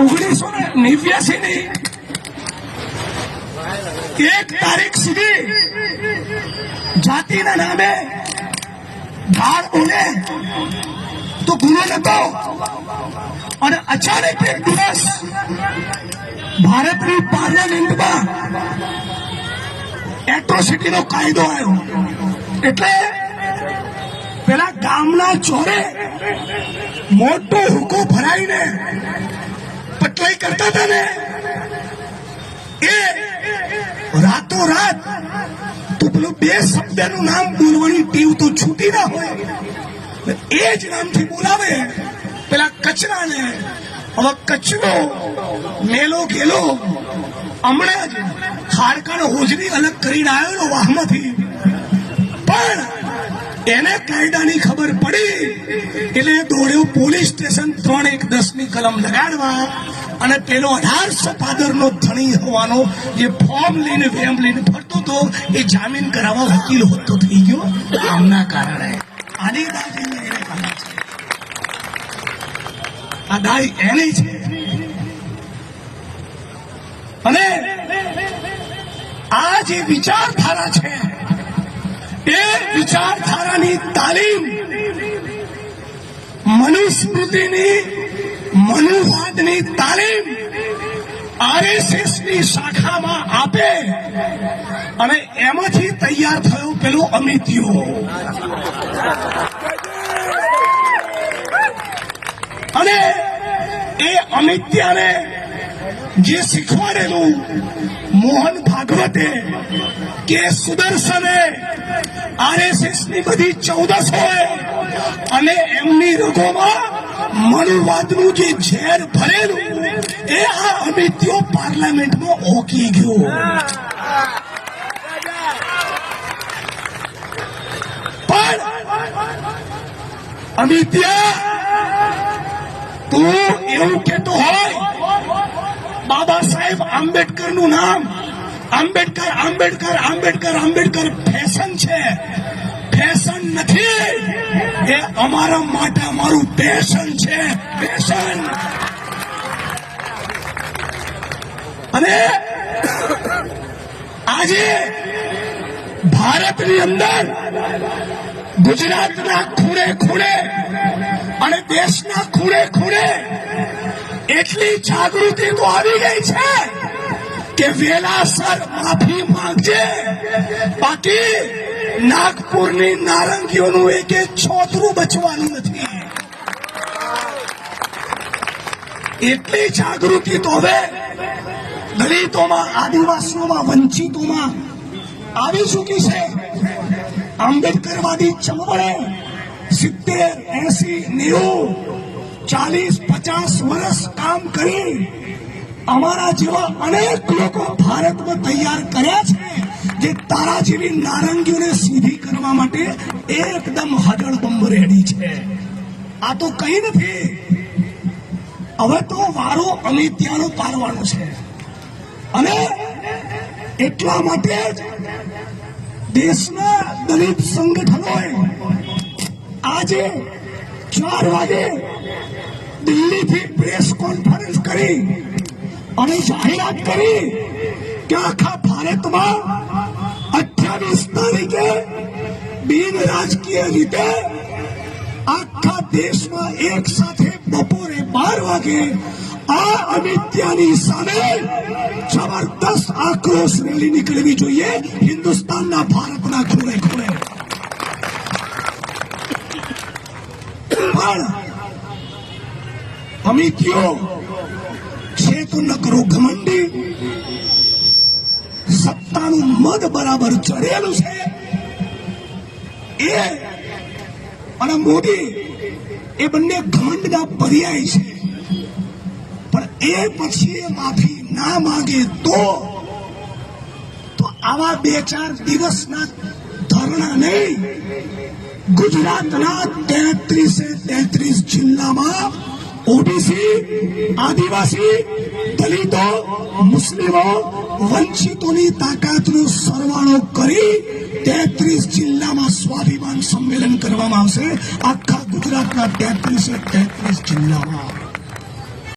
ઓગણીસો ને નેવ્યાસી ની એક તારીખ સુધી જાતિના નામે ગાળ ઉડે તો ગુનો નતો અને અચાનક એક દિવસ ભારતની પાર્લામેન્ટમાં એટ્રોસિટીનો કાયદો આવ્યો. એટલે પેલા ગામના ચોરે મોટો હુકો ભરાઈને પટલાઈ કરતા હતા ને એ રાતો રાત તો પેલું બે શબ્દનું નામ બોલવાની ટીવ તો છૂટી ના હોય એ જ નામથી બોલાવે પેલા કચરાને હવે કચરો મેલો ગેલો હમણાં જ ખાડકાનો હોજરી અલગ કરીને આવ્યો વાહમાંથી પણ એને કાયદાની ખબર પડી એટલે દોડ્યો પોલીસ સ્ટેશન ત્રણ એક દસની કલમ લગાડવા અને પેલો અઢારસો સફાદરનો ધણી હોવાનો જે ફોર્મ લઈને વેમ લઈને ફરતો હતો, એ જામીન કરાવવા વકીલ હોતો થઈ ગયો. આમના કારણે. આની દાદીને એને કારણે આ દાઈ એને છે. અને આ જે વિચારધારા છે એ વિચારધારાની તાલીમ, મનુસ્મૃતિની, મનુવાદની તાલીમ આરએસએસની શાખામાં આપે અને એમાંથી તૈયાર થયો પેલો અમિત્યો અને એ અમિત્યાને જે શીખવાડેલું મોહન ભાગવતે કે સુદર્શને આરએસએસની બધી ચૌદસ હોય અને એમની રગોમાં મનુવાદનું જે ઝેર ભરેલું એ આ અમિત્યો પાર્લામેન્ટમાં ઓકી ગયો. પણ અમિત્યા, તું એવું કેતો હોય, બાબા સાહેબ આંબેડકરનું નામ આંબેડકર આંબેડકર આંબેડકર આંબેડકર ફેશન છે. ફેશન નથી. એ અમારા માટે અમારું પેશન છે. પેશન અને આજે ભારતની અંદર ગુજરાતના ખૂણે ખૂણે અને દેશના ખૂણે ખૂણે એટલી જાગૃતિ તો આવી ગઈ છે. કે વેલાસર માફી માંગજે. બાકી નાગપુરની નારંગીઓનું એક એક છોતરું બચવાનું નથી. એટલી જાગૃતિ તો હવે દલિતોમાં, આદિવાસીઓમાં, વંચિતોમાં આવી ચૂકી છે. આંબેડકરવાદી ચળવળે સિત્તેર, એસી, નેવું, ચાલીસ, પચાસ વર્ષ કામ કરી અમારા જેવા અનેક લોકો ભારતમાં તૈયાર કર્યા છે જે તારા નારંગીઓને સીધી કરવા માટે એકદમ હડળબંબ રેડી છે. આ તો કઈ નથી. હવે તો વારો અમિત્યાનો પારવાનો છે. અને એટલા માટે જ દેશના દલિત સંગઠનોએ આજે ચાર વાગે દિલ્હીથી પ્રેસ કોન્ફરન્સ કરી અને જાહેરાત કરી કે આખા ભારતમાં અઠ્યાવીસ તારીખે બિન રાજકીય રીતે આખા દેશમાં એક સાથે બપોરે બાર વાગે આ અમિત્યાની સામે જબરદસ્ત આક્રોશ રેલી નીકળવી જોઈએ. હિન્દુસ્તાનના ભારતના ખૂણે ખૂણે. પણ અમિત્યો તો નકરો ઘમંડી સત્તાનું મદ બરાબર ચડેલું છે. એ અને મોદી એ બંને ઘમંડના પર્યાય છે. પણ એ પછી માફી ના માગે તો તો આવા બે ચાર દિવસના ધરણા નહીં. ગુજરાતના તેત્રીસે તેત્રીસ જિલ્લામાં ઓબીસી આદિવાસી દલિતો મુસ્લિમો વંચિતોની તાકાતનો સરવાળો કરી તેત્રીસ જિલ્લામાં સ્વાભિમાન સંમેલન કરવામાં આવશે આખા ગુજરાતના તેત્રીસે તેત્રીસ જિલ્લામાં